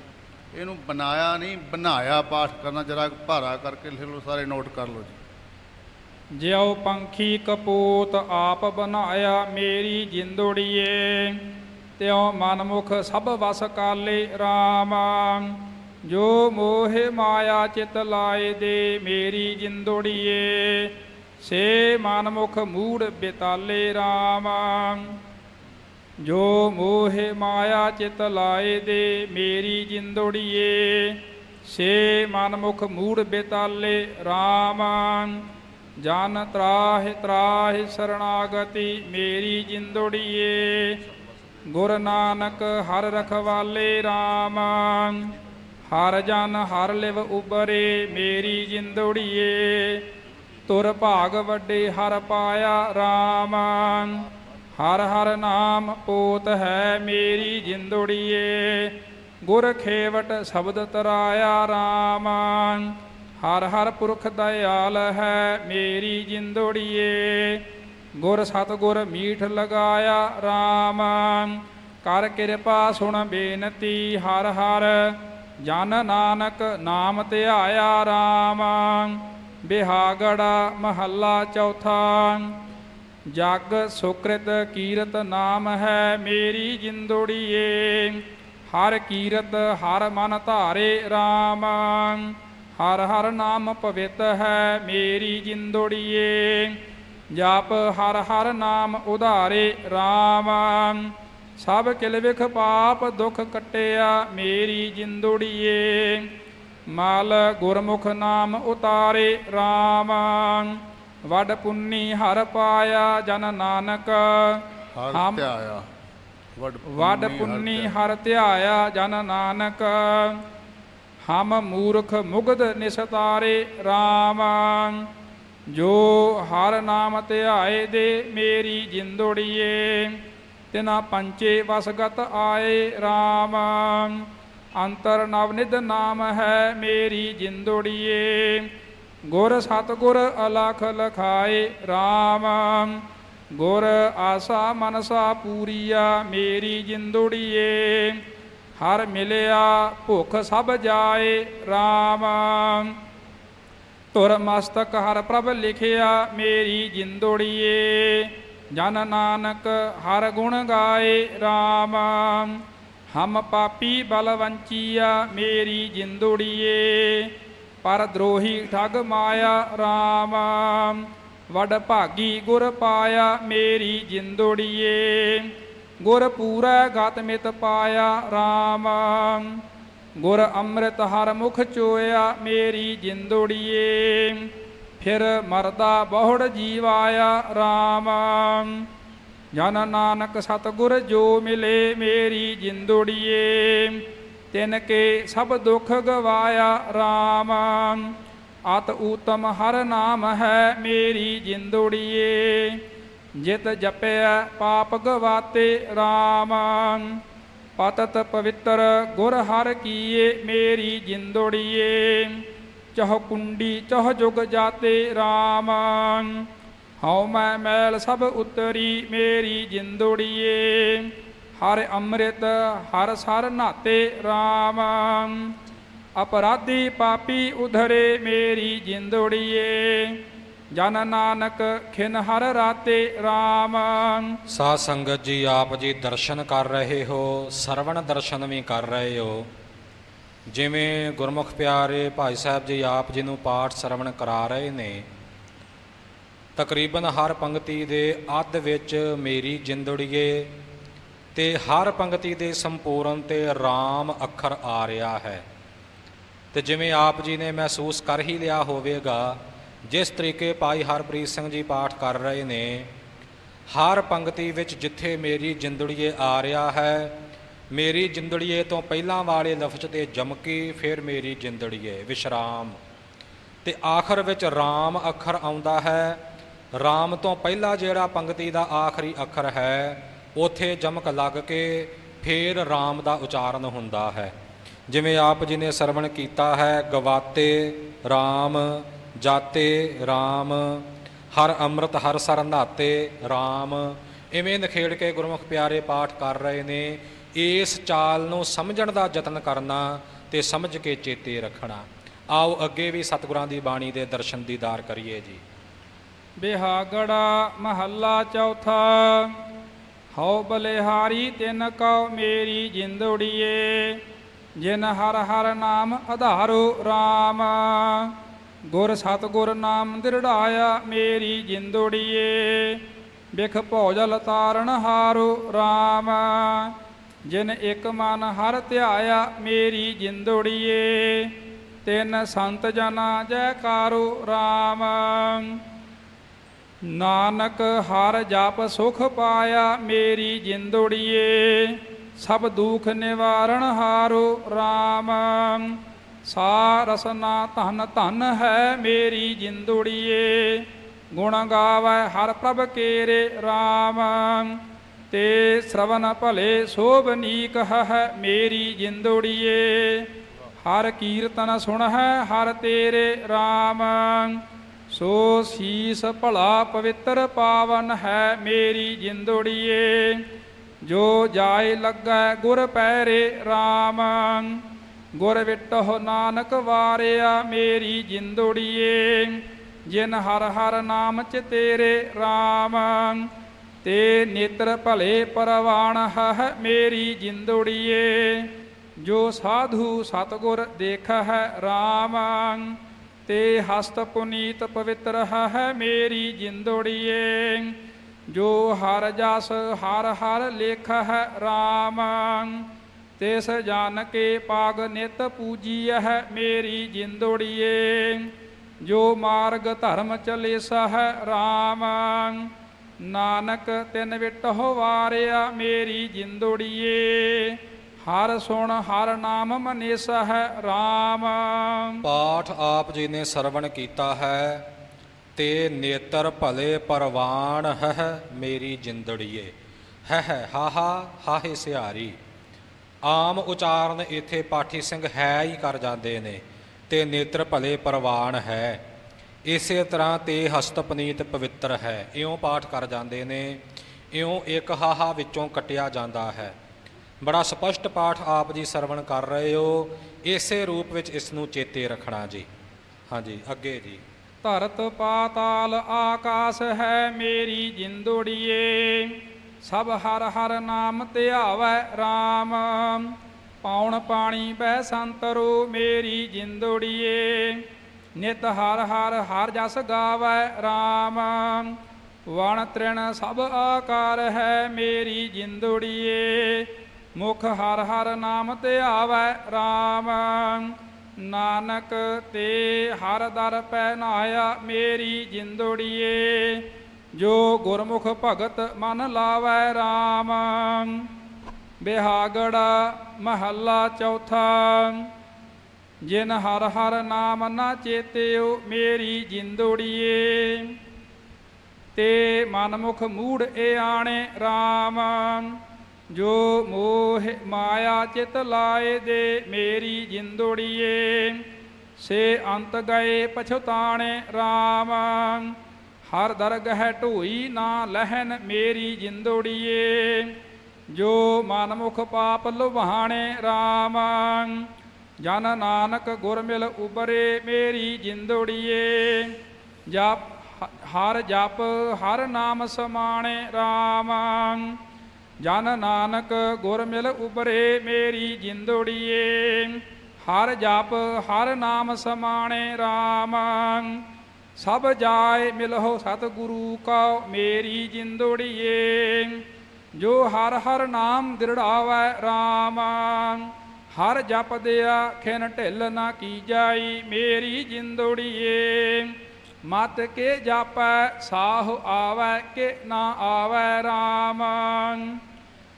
ਇਹਨੂੰ ਬਣਾਇਆ ਨਹੀਂ, ਬਣਾਇਆ, ਪਾਠ ਕਰਨਾ, ਜਰਾ ਭਾਰਾ ਕਰਕੇ ਲਿਖ ਲਓ, ਸਾਰੇ ਨੋਟ ਕਰ ਲਓ ਜੀ। ਜਿਉ ਪੰਖੀ ਕਪੂਤ ਆਪ ਬਣਾਇਆ ਮੇਰੀ ਜਿੰਦੋੜੀਏ, ਤਿਉ ਮਨਮੁਖ ਸਭ ਵਸ ਕਾਲੇ RAM ਜੋ ਮੋਹ ਮਾਇਆ ਚਿਤ ਲਾਏ ਦੇ ਮੇਰੀ ਜਿੰਦੋੜੀਏ, ਸੇ ਮਨਮੁਖ ਮੂੜ ਬਿਤਾਲੇ RAM ਜੋ ਮੋਹ ਮਾਇਆ ਚਿਤ ਲਾਏ ਦੇ, ਮੇਰੀ ਜਿੰਦੋੜੀਏ। ਸੇ ਮਨਮੁਖ ਮੂੜ ਬਿਤਾਲੇ RAM ਜਨ ਤਰਾਹਿ ਤਰਾਹਿ ਸਰਣਾਗਤੀ, ਮੇਰੀ ਜਿੰਦੋੜੀਏ। ਗੁਰ ਨਾਨਕ ਹਰ ਰਖਵਾਲੇ RAM ਹਰ ਜਨ ਹਰ ਲਿਵ ਉਬਰੇ, ਮੇਰੀ ਜਿੰਦੋੜੀਏ। ਤੁਰ ਭਾਗ ਵੱਡੇ ਹਰ ਪਾਇਆ RAM ਹਰ ਹਰ ਨਾਮ ਪੋਤ ਹੈ ਮੇਰੀ ਜਿੰਦੜੀਏ। ਗੁਰ ਖੇਵਟ ਸ਼ਬਦ ਤਰਾਇਆ RAM ਹਰ ਹਰ ਪੁਰਖ ਦਇਆਲ ਹੈ ਮੇਰੀ ਜਿੰਦੜੀਏ। ਗੁਰ ਸਤਗੁਰ ਮੀਠ ਲਗਾਇਆ RAM ਕਰ ਕਿਰਪਾ ਸੁਣ ਬੇਨਤੀ ਹਰ ਹਰ। ਜਨ ਨਾਨਕ ਨਾਮ ਧਿਆਇਆ RAM ਬਿਹਾਗੜਾ ਮਹੱਲਾ ਚੌਥਾ। ਜਗ ਸੁਕ੍ਰਿਤ ਕੀਰਤ ਨਾਮ ਹੈ ਮੇਰੀ ਜਿੰਦੋੜੀਏ। ਹਰ ਕੀਰਤ ਹਰ ਮਨ ਧਾਰੇ RAM ਹਰ ਹਰ ਨਾਮ ਪਵਿੱਤ ਹੈ ਮੇਰੀ ਜਿੰਦੋੜੀਏ। ਜਪ ਹਰ ਹਰ ਨਾਮ ਉਧਾਰੇ RAM ਸਭ ਕਿਲ ਵਿਖ ਪਾਪ ਦੁਖ ਕਟਿਆ ਮੇਰੀ ਜਿੰਦੜੀਏ। ਮਲ ਗੁਰਮੁਖ ਨਾਮ ਉਤਾਰੇ RAM ਵੱਡ ਪੁੰਨੀ ਹਰ ਪਾਇਆ ਜਨ ਨਾਨਕ। ਹਰ ਹਮ ਧਿਆਇਆ ਵੱਡ ਵੱਡ ਪੁੰਨੀ। ਹਰ ਧਿਆਇਆ। ਜਨ ਨਾਨਕ। ਹਮ ਮੂਰਖ ਮੁਗਧ ਨਿਸਤਾਰੇ RAM ਜੋ ਹਰ ਨਾਮ ਧਿਆਏ ਦੇ ਮੇਰੀ ਜਿੰਦੜੀਏ ਤਿਨਾ ਪੰਚੇ ਵਸਗਤ ਆਏ RAM ਅੰਤਰ ਨਵਨਿਧ ਨਾਮ ਹੈ ਮੇਰੀ ਜਿੰਦੜੀਏ ਗੁਰ ਸਤਗੁਰ ਅਲਖ ਲਖਾਏ RAM ਗੁਰ ਆਸਾ ਮਨਸਾ ਪੂਰੀਆ, ਮੇਰੀ ਜਿੰਦੁੜੀਏ। ਹਰ ਮਿਲਿਆ ਭੁਖ ਸਭ ਜਾਏ RAM ਤੁਰ ਮਸਤਕ ਹਰ ਪ੍ਰਭ ਲਿਖਿਆ, ਮੇਰੀ ਜਿੰਦੜੀਏ। ਜਨ ਨਾਨਕ ਹਰ ਗੁਣ ਗਾਏ RAM ਹਮ ਪਾਪੀ ਬਲਵੰਚੀਆ, ਮੇਰੀ ਜਿੰਦੜੀਏ। ਪਰ ਦਰੋਹੀ ਠਗ ਮਾਇਆ RAM ਵਡ ਭਾਗੀ ਗੁਰ ਪਾਇਆ ਮੇਰੀ ਜਿੰਦੋੜੀਏ। ਗੁਰ ਪੂਰਾ ਗਤ ਮਿਤ ਪਾਇਆ RAM ਗੁਰ ਅੰਮ੍ਰਿਤ ਹਰ ਮੁਖ ਚੋਇਆ ਮੇਰੀ ਜਿੰਦੜੀਏ। ਫਿਰ ਮਰਦਾ ਬਹੁੜ ਜੀਵਾਇਆ RAM ਜਨ ਨਾਨਕ ਸਤਗੁਰ ਜੋ ਮਿਲੇ ਮੇਰੀ ਜਿੰਦੋੜੀਏ। ਤਿਨ ਕੇ ਸਭ ਦੁੱਖ ਗਵਾਇਆ RAM ਅਤ ਊਤਮ ਹਰ ਨਾਮ ਹੈ ਮੇਰੀ ਜਿੰਦੜੀਏ। ਜਿਤ ਜਪਿਆ ਪਾਪ ਗਵਾਤੇ RAM ਪਤਤ ਪਵਿੱਤਰ ਗੁਰ ਹਰ ਕੀਏ ਮੇਰੀ ਜਿੰਦੜੀਏ। ਚਹ ਕੁੰਡੀ ਚਹ ਜੁਗ ਜਾਤੇ RAM ਹਉ ਮੈਂ ਮੈਲ ਸਭ ਉਤਰੀ ਮੇਰੀ ਜਿੰਦੜੀਏ। ਹਰ ਅੰਮ੍ਰਿਤ, ਹਰ ਸਰ ਨਾਤੇ RAM ਅਪਰਾਧੀ ਪਾਪੀ ਉਧਰੇ ਮੇਰੀ ਜਿੰਦੜੀਏ ਜਨ ਨਾਨਕ ਖਿਨ ਹਰ ਰਾਤੇ RAM ਸਾਧ ਸੰਗਤ ਜੀ, ਆਪ ਜੀ ਦਰਸ਼ਨ ਕਰ ਰਹੇ ਹੋ, ਸਰਵਣ ਦਰਸ਼ਨ ਵੀ ਕਰ ਰਹੇ ਹੋ। ਜਿਵੇਂ ਗੁਰਮੁਖ ਪਿਆਰੇ ਭਾਈ ਸਾਹਿਬ ਜੀ ਆਪ ਜੀ ਨੂੰ ਪਾਠ ਸਰਵਣ ਕਰਾ ਰਹੇ ਨੇ, ਤਕਰੀਬਨ ਹਰ ਪੰਕਤੀ ਦੇ ਅੱਧ ਵਿੱਚ ਮੇਰੀ ਜਿੰਦੜੀਏ ਤੇ ਹਰ ਪੰਕਤੀ ਦੇ ਸੰਪੂਰਨ ਤੇ RAM ਅੱਖਰ ਆ ਰਿਹਾ ਹੈ। ਤੇ ਜਿਵੇਂ ਆਪ ਜੀ ਨੇ ਮਹਿਸੂਸ ਕਰ ਹੀ ਲਿਆ ਹੋਵੇਗਾ, ਜਿਸ ਤਰੀਕੇ ਭਾਈ ਹਰਪ੍ਰੀਤ ਸਿੰਘ ਜੀ ਪਾਠ ਕਰ ਰਹੇ ਨੇ, ਹਰ ਪੰਕਤੀ ਵਿੱਚ ਜਿੱਥੇ ਮੇਰੀ ਜਿੰਦੜੀਏ ਆ ਰਿਹਾ ਹੈ, ਮੇਰੀ ਜਿੰਦੜੀਏ ਤੋਂ ਪਹਿਲਾਂ ਵਾਲੇ ਲਫ਼ਜ਼ ਤੇ ਜਮਕੀ ਫਿਰ ਮੇਰੀ ਜਿੰਦੜੀਏ, ਵਿਸ਼ਰਾਮ। ਤੇ ਆਖਰ ਵਿੱਚ RAM ਅੱਖਰ ਆਉਂਦਾ ਹੈ RAM ਤੋਂ ਪਹਿਲਾਂ ਜਿਹੜਾ ਪੰਕਤੀ ਦਾ ਆਖਰੀ ਅੱਖਰ ਹੈ ਉਥੇ ਜਮਕ ਲੱਗ ਕੇ ਫਿਰ RAM ਦਾ ਉਚਾਰਨ ਹੁੰਦਾ ਹੈ। ਜਿਵੇਂ ਆਪ ਜੀ ਨੇ ਸਰਵਣ ਕੀਤਾ ਹੈ, ਗਵਾਤੇ RAM ਜਾਤੇ RAM ਹਰ ਅੰਮ੍ਰਿਤ, ਹਰ ਸਰ ਨਾਤੇ RAM ਇਵੇਂ ਨਖੇੜ ਕੇ ਗੁਰਮੁਖ ਪਿਆਰੇ ਪਾਠ ਕਰ ਰਹੇ ਨੇ। ਇਸ ਚਾਲ ਨੂੰ ਸਮਝਣ ਦਾ ਯਤਨ ਕਰਨਾ ਤੇ ਸਮਝ ਕੇ ਚੇਤੇ ਰੱਖਣਾ। ਆਓ ਅੱਗੇ ਵੀ ਸਤਿਗੁਰਾਂ ਦੀ ਬਾਣੀ ਦੇ ਦਰਸ਼ਨ ਦੀਦਾਰ ਕਰੀਏ ਜੀ। ਬਿਹਾਗੜਾ ਮਹੱਲਾ ਚੌਥਾ ਹਉ ਬਲਿਹਾਰੀ ਤਿਨ ਕਉ ਮੇਰੀ ਜਿੰਦੜੀਏ ਜਿਨ ਹਰ ਹਰ ਨਾਮ ਆਧਾਰੋ RAM ਗੁਰ ਸਤਗੁਰ ਨਾਮ ਦਿਰੜਾਇਆ ਮੇਰੀ ਜਿੰਦੜੀਏ ਬਿਖ ਭੌਜਲ ਤਾਰਨ ਹਾਰੋ RAM ਜਿਨ ਇੱਕ ਮਨ ਹਰ ਧਿਆਇਆ ਮੇਰੀ ਜਿੰਦੜੀਏ ਤਿਨ ਸੰਤ ਜਨਾ ਜੈਕਾਰੋ RAM ਨਾਨਕ ਹਰ ਜਪ ਸੁਖ ਪਾਇਆ, ਮੇਰੀ ਜਿੰਦੁੜੀਏ, ਸਭ ਦੁਖ ਨਿਵਾਰਣ ਹਾਰੋ RAM ਸਾ ਰਸਨਾ ਧਨ ਧਨ ਹੈ ਮੇਰੀ ਜਿੰਦੁੜੀਏ, ਗੁਣ ਗਾਵੈ ਹਰ ਪ੍ਰਭ ਕੇਰੇ RAM ਤੇ ਸ਼ਰਵਨ ਭਲੇ ਸੋਭਨੀਕ ਹੈ ਮੇਰੀ ਜਿੰਦੁੜੀਏ, ਹਰ ਕੀਰਤਨ ਸੁਣ ਹੈ ਹਰ ਤੇਰੇ RAM ਸੋ ਸੀਸ ਭਲਾ ਪਵਿੱਤਰ ਪਾਵਨ ਹੈ ਮੇਰੀ ਜਿੰਦੁੜੀਏ, ਜੋ ਜਾਏ ਲੱਗੈ ਗੁਰ ਪੈਰੇ RAM ਗੁਰ ਵਿਟਹੁ ਨਾਨਕ ਵਾਰਿਆ ਮੇਰੀ ਜਿੰਦੁੜੀਏ, ਜਿਨ ਹਰ ਹਰ ਨਾਮ ਚ ਤੇਰੇ RAM ਤੇ ਨੇਤਰ ਭਲੇ ਪਰਵਾਣ ਹੈ ਮੇਰੀ ਜਿੰਦੁੜੀਏ, ਜੋ ਸਾਧੂ ਸਤਗੁਰ ਦੇਖ ਹੈ RAM ਤੇ ਹਸਤ ਪੁਨੀਤ ਪਵਿੱਤਰ ਹੈ ਮੇਰੀ ਜਿੰਦੋੜੀਏ, ਜੋ ਹਰ ਜਸ ਹਰ ਹਰ ਲੇਖ ਹੈ RAM ਤਿਸ ਜਾਣ ਕੇ ਪਾਗ ਨਿਤ ਪੂਜੀ ਹੈ ਮੇਰੀ ਜਿੰਦੋੜੀਏ, ਜੋ ਮਾਰਗ ਧਰਮ ਚਲੇ ਸਹ RAM ਨਾਨਕ ਤਿਨ ਵਿਟਹੁ ਵਾਰਿਆ ਮੇਰੀ ਜਿੰਦੋੜੀਏ ਹਰ ਸੁਣ ਹਰ ਨਾਮ ਮਨੇਸ ਹੈ RAM ਪਾਠ ਆਪ ਜੀ ਨੇ ਸਰਵਣ ਕੀਤਾ ਹੈ, ਤੇ ਨੇਤਰ ਭਲੇ ਪਰਵਾਨ ਹੈ ਮੇਰੀ ਜਿੰਦੜੀਏ। ਹੈ ਹੈ ਹਾ ਹਾਹੇ ਸਿਹਾਰੀ, ਆਮ ਉਚਾਰਨ ਇਥੇ ਪਾਠੀ ਸਿੰਘ ਹੈ ਹੀ ਕਰ ਜਾਂਦੇ ਨੇ, ਤੇ ਨੇਤਰ ਭਲੇ ਪਰਵਾਨ ਹੈ। ਇਸੇ ਤਰ੍ਹਾਂ ਤੇ ਹਸਤ ਪਨੀਤ ਪਵਿੱਤਰ ਹੈ, ਇਉਂ ਪਾਠ ਕਰ ਜਾਂਦੇ ਨੇ, ਇਉਂ ਇੱਕ ਹਾਹਾ ਵਿੱਚੋਂ ਕੱਟਿਆ ਜਾਂਦਾ ਹੈ। ਬੜਾ ਸਪਸ਼ਟ ਪਾਠ ਆਪ ਜੀ ਸਰਵਣ ਕਰ ਰਹੇ ਹੋ, ਇਸੇ ਰੂਪ ਵਿੱਚ ਇਸ ਨੂੰ ਚੇਤੇ ਰੱਖਣਾ ਜੀ। ਹਾਂਜੀ, ਅੱਗੇ ਜੀ। ਧਰਤ ਪਾਤਾਲ ਆਕਾਸ ਹੈ ਮੇਰੀ ਜਿੰਦੁੜੀਏ, ਸਭ ਹਰ ਹਰ ਨਾਮ ਧਿਆਵੈ RAM ਪੌਣ ਪਾਣੀ ਬੈ ਸੰਤਰੋ ਮੇਰੀ ਜਿੰਦੋੜੀਏ, ਨਿਤ ਹਰ ਹਰ ਹਰ ਜਸ ਗਾਵੈ RAM ਵਣ ਤ੍ਰਿਣ ਸਭ ਆਕਾਰ ਹੈ ਮੇਰੀ ਜਿੰਦੋੜੀਏ ਮੁਖ ਹਰ ਹਰ ਨਾਮ ਧਿਆਵੈ RAM ਨਾਨਕ ਤੇ ਹਰ ਦਰ ਪਹਿਨਾਇਆ ਮੇਰੀ ਜਿੰਦੋੜੀਏ। ਜੋ ਗੁਰਮੁਖ ਭਗਤ ਮਨ ਲਾਵੈ RAM ਬਿਹਾਗੜਾ ਮਹੱਲਾ ਚੌਥਾ। ਜਿਨ ਹਰ ਹਰ ਨਾਮ ਨਾ ਚੇਤਿਓ ਮੇਰੀ ਜਿੰਦੋੜੀਏ। ਤੇ ਮਨਮੁਖ ਮੂੜ ਏ ਆਣੇ RAM ਜੋ ਮੋਹ ਮਾਇਆ ਚਿਤ ਲਾਏ ਦੇ ਮੇਰੀ ਜਿੰਦੋੜੀਏ, ਸੇ ਅੰਤ ਗਏ ਪਛਤਾਣੇ RAM ਹਰ ਦਰਗਹਿ ਢੋਈ ਨਾ ਲਹਨ ਮੇਰੀ ਜਿੰਦੁੜੀਏ, ਜੋ ਮਨਮੁਖ ਪਾਪ ਲੁਭਾਣੇ RAM ਜਨ ਨਾਨਕ ਗੁਰ ਮਿਲ ਉਬਰੇ ਮੇਰੀ ਜਿੰਦੁੜੀਏ, ਜਪ ਹਰ ਜਪ ਹਰ ਨਾਮ ਸਮਾਣੇ RAM ਜਨ ਨਾਨਕ ਗੁਰ ਮਿਲ ਉਬਰੇ ਮੇਰੀ ਜਿੰਦੋੜੀਏ, ਹਰ ਜਪ ਹਰ ਨਾਮ ਸਮਾਣੇ RAM ਸਭ ਜਾਏ ਮਿਲਹੁ ਸਤਿਗੁਰੂ ਕਾ ਮੇਰੀ ਜਿੰਦੋੜੀਏ, ਜੋ ਹਰ ਹਰ ਨਾਮ ਦਿਰੜਾਵੈ RAM ਹਰ ਜਪ ਦਿਆ ਖਿਨ ਢਿੱਲ ਨਾ ਕੀ ਜਾਈ ਮੇਰੀ ਜਿੰਦੋੜੀਏ। ਮਤ ਕੇ ਜਾਪੈ, ਸਾਹ ਆਵੈ ਕੇ ਨਾ ਆਵੈ RAM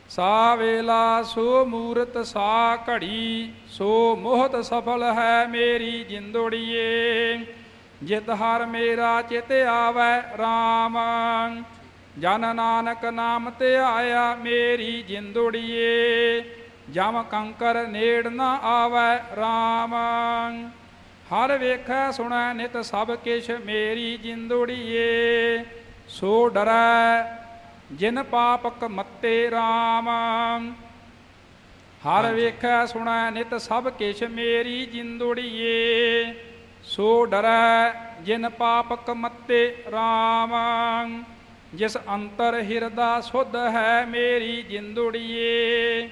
ਸਾ ਵੇਲਾ, ਸੋ ਮੂਰਤ, ਸਾ ਘੜੀ, ਸੋ ਮੋਹਤ ਸਫਲ ਹੈ ਮੇਰੀ ਜਿੰਦੋੜੀਏ। ਜਿਤ ਹਰ ਮੇਰਾ ਚਿਤ ਆਵੈ RAM ਜਨ ਨਾਨਕ ਨਾਮ ਤੇ ਆਇਆ ਮੇਰੀ ਜਿੰਦੋੜੀਏ। ਜਮ ਕੰਕਰ ਨੇੜ ਨਾ ਆਵੈ RAM ਹਰ ਵੇਖੈ ਸੁਣੈ ਨਿਤ ਸਭ ਕਿਛ ਮੇਰੀ ਜਿੰਦੁੜੀਏ ਸੋ ਡਰੈ ਜਿਨ ਪਾਪਕ ਮੱਤੇ RAM ਹਰ ਵੇਖੈ ਸੁਣੈ ਨਿਤ ਸਭ ਕਿਛ ਮੇਰੀ ਜਿੰਦੁੜੀਏ ਸੋ ਡਰੈ ਜਿਨ ਪਾਪਕ ਮੱਤੇ RAM ਜਿਸ ਅੰਤਰ ਹਿਰਦਾ ਸੁਧ ਹੈ ਮੇਰੀ ਜਿੰਦੁੜੀਏ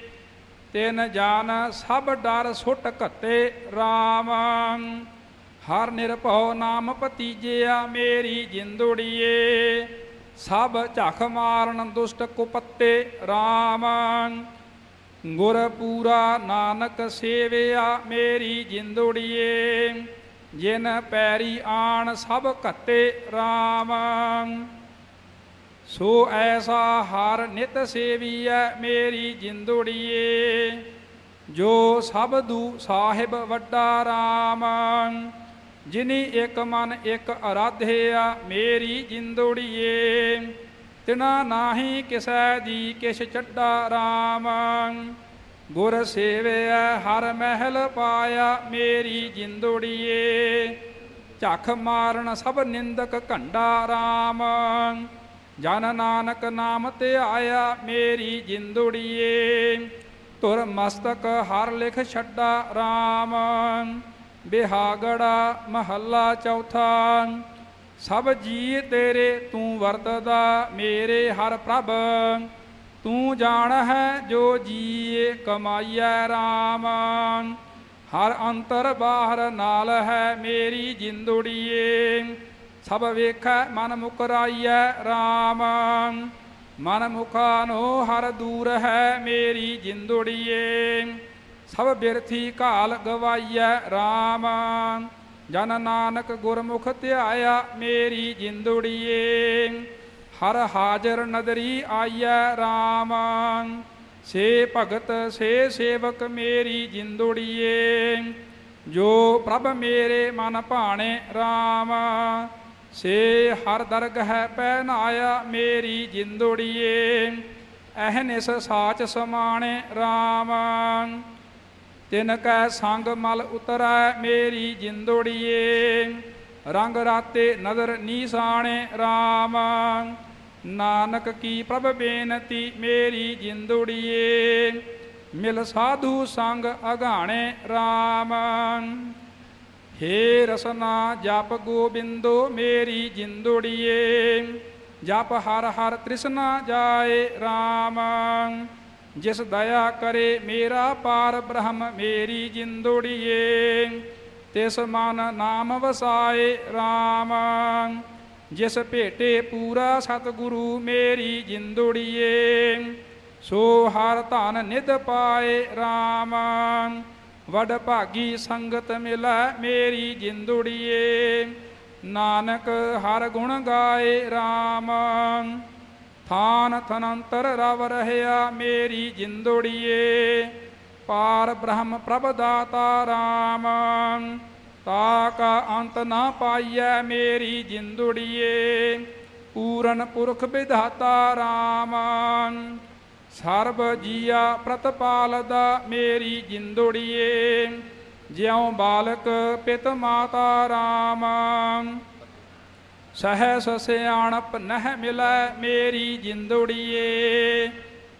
ਤਿਨ ਜਾਨ ਸਭ ਡਰ ਸੁੱਟ ਘੱਤੇ RAM ਹਰ ਨਿਰਭਉ ਨਾਮ ਭਤੀਜਿਆ ਮੇਰੀ ਜਿੰਦੁੜੀਏ। ਸਭ ਝਖ ਮਾਰਨ ਦੁਸ਼ਟ ਕੁਪੱਤੇ RAM ਗੁਰ ਪੂਰਾ ਨਾਨਕ ਸੇਵਿਆ ਮੇਰੀ ਜਿੰਦੁੜੀਏ। ਜਿਨ ਪੈਰੀ ਆਣ ਸਭ ਘੱਤੇ RAM ਸੋ ਐਸਾ ਹਰ ਨਿਤ ਸੇਵੀਐ ਮੇਰੀ ਜਿੰਦੁੜੀਏ, ਜੋ ਸਭ ਦੂ ਸਾਹਿਬ ਵੱਡਾ RAM ਜਿਨੀ ਇੱਕ ਮਨ ਇੱਕ ਅਰਾਧਿਆ ਮੇਰੀ ਜਿੰਦੁੜੀਏ, ਤਿਨਾ ਨਾਹੀ ਕਿਸੈ ਦੀ ਕਿਛ ਚੱਡਾ RAM ਗੁਰ ਸੇਵਿਆ ਹਰ ਮਹਿਲ ਪਾਇਆ ਮੇਰੀ ਜਿੰਦੁੜੀਏ, ਝਖ ਮਾਰਨ ਸਭ ਨਿੰਦਕ ਘੰਡਾ RAM ਜਨ ਨਾਨਕ ਨਾਮ ਤੇ ਆਇਆ ਮੇਰੀ ਜਿੰਦੁੜੀਏ। ਤੁਰ ਮਸਤਕ ਹਰ ਲਿਖ ਛੱਡਾ RAM ਬਿਹਾਗੜਾ ਮਹੱਲਾ ਚੌਥਾ। ਸਭ ਜੀ ਤੇਰੇ ਤੂੰ ਵਰਤਦਾ ਮੇਰੇ ਹਰ ਪ੍ਰਭ। ਤੂੰ ਜਾਣ ਹੈ ਜੋ ਜੀਏ ਕਮਾਈਐ RAM ਹਰ ਅੰਤਰ ਬਾਹਰ ਨਾਲ ਹੈ ਮੇਰੀ ਜਿੰਦੁੜੀਏ। ਸਭ ਵੇਖੈ ਮਨ ਮੁਕਰਾਈਐ RAM ਮਨ ਮੁਖਾ ਨੋ ਹਰ ਦੂਰ ਹੈ ਮੇਰੀ ਜਿੰਦੁੜੀਏ ਸਭ ਬਿਰਥੀ ਘਾਲ ਗਵਾਈਐ RAM ਜਨ ਨਾਨਕ ਗੁਰਮੁਖ ਧਿਆਇਆ ਮੇਰੀ ਜਿੰਦੁੜੀਏ ਹਰ ਹਾਜ਼ਰ ਨਦਰੀ ਆਈਐ RAM ਸੇ ਭਗਤ ਸੇ ਸੇਵਕ ਮੇਰੀ ਜਿੰਦੁੜੀਏ ਜੋ ਪ੍ਰਭ ਮੇਰੇ ਮਨ ਭਾਣੇ RAM ਸੇ ਹਰ ਦਰਗ ਹੈ ਪਹਿਨਾਇਆ ਮੇਰੀ ਜਿੰਦੋੜੀਏ ਅਹਨਿਸ ਸਾਚ ਸਮਾਣੇ RAM ਤਿਨ ਕੈ ਸੰਗ ਮਲ ਉਤਰੈ ਮੇਰੀ ਜਿੰਦੋੜੀਏ, ਰੰਗ ਰਾਤੇ ਨਦਰ ਨੀਸਾਣੇ RAM ਨਾਨਕ ਕੀ ਪ੍ਰਭ ਬੇਨਤੀ ਮੇਰੀ ਜਿੰਦੋੜੀਏ, ਮਿਲ ਸਾਧੂ ਸੰਗ ਅਗਾਣੇ RAM ਹੇ ਰਸਨਾ, ਜਪ ਗੋਬਿੰਦੋ ਮੇਰੀ ਜਿੰਦੁੜੀਏ। ਜਪ ਹਰ ਹਰ ਤ੍ਰਿਸ਼ਨਾ ਜਾਏ RAM ਜਿਸ ਦਇਆ ਕਰੇ ਮੇਰਾ ਪਾਰ ਬ੍ਰਹਮ ਮੇਰੀ ਜਿੰਦੁੜੀਏ। ਤਿਸ ਮਨ ਨਾਮ ਵਸਾਏ RAM ਜਿਸ ਭੇਟੇ ਪੂਰਾ ਸਤਿਗੁਰੂ ਮੇਰੀ ਜਿੰਦੁੜੀਏ। ਸੋ ਹਰ ਧਨ ਨਿਧ ਪਾਏ RAM ਵਡ ਭਾਗੀ ਸੰਗਤ ਮਿਲੈ ਮੇਰੀ ਜਿੰਦੁੜੀਏ। ਨਾਨਕ ਹਰ ਗੁਣ ਗਾਏ RAM ਥਾਨ ਥਨੰਤਰ ਰਵ ਰਹਿਆ ਮੇਰੀ ਜਿੰਦੁੜੀਏ। ਪਾਰ ਬ੍ਰਹਮ ਪ੍ਰਭ ਦਾਤਾ RAM ਤਾ ਕਾ ਅੰਤ ਨਾ ਪਾਈਐ ਮੇਰੀ ਜਿੰਦੁੜੀਏ। ਪੂਰਨ ਪੁਰਖ ਵਿਧਾਤਾ RAM ਸਰਬ ਜੀਆ ਪ੍ਰਤਪਾਲਦਾ ਮੇਰੀ ਜਿੰਦੁੜੀਏ, ਜਿਉ ਬਾਲਕ ਪਿਤ ਮਾਤਾ RAM ਸਹਿ ਸਿਆਣਪ ਨਹਿ ਮਿਲੈ ਮੇਰੀ ਜਿੰਦੁੜੀਏ,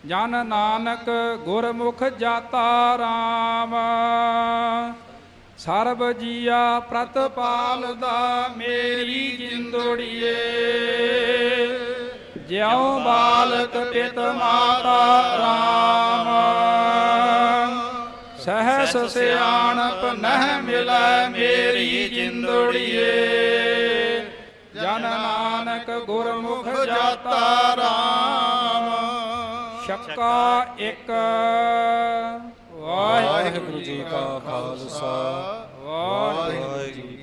ਜਨ ਨਾਨਕ ਗੁਰਮੁਖ ਜਾਤਾ RAM ਸਰਬ ਜੀਆ ਪ੍ਰਤਪਾਲਦਾ ਮੇਰੀ ਜਿੰਦੋੜੀਏ ਜਿਉ ਬਾਲਕ ਪਿਤ ਮਾਤਾ RAM ਸਹਸ ਸਿਆਣਪ ਨਹਿ ਮਿਲੈ ਮੇਰੀ ਜਿੰਦੁੜੀਏ। ਜਨ ਨਾਨਕ ਗੁਰਮੁਖ ਜਾਤਾ RAM ਸ਼ੱਕਾ ਇੱਕ। ਵਾਹਿਗੁਰੂ ਜੀ ਕਾ ਖਾਲਸਾ। ਵਾਹਿਗੁਰੂ ਵਾਹਿਗੁਰੂ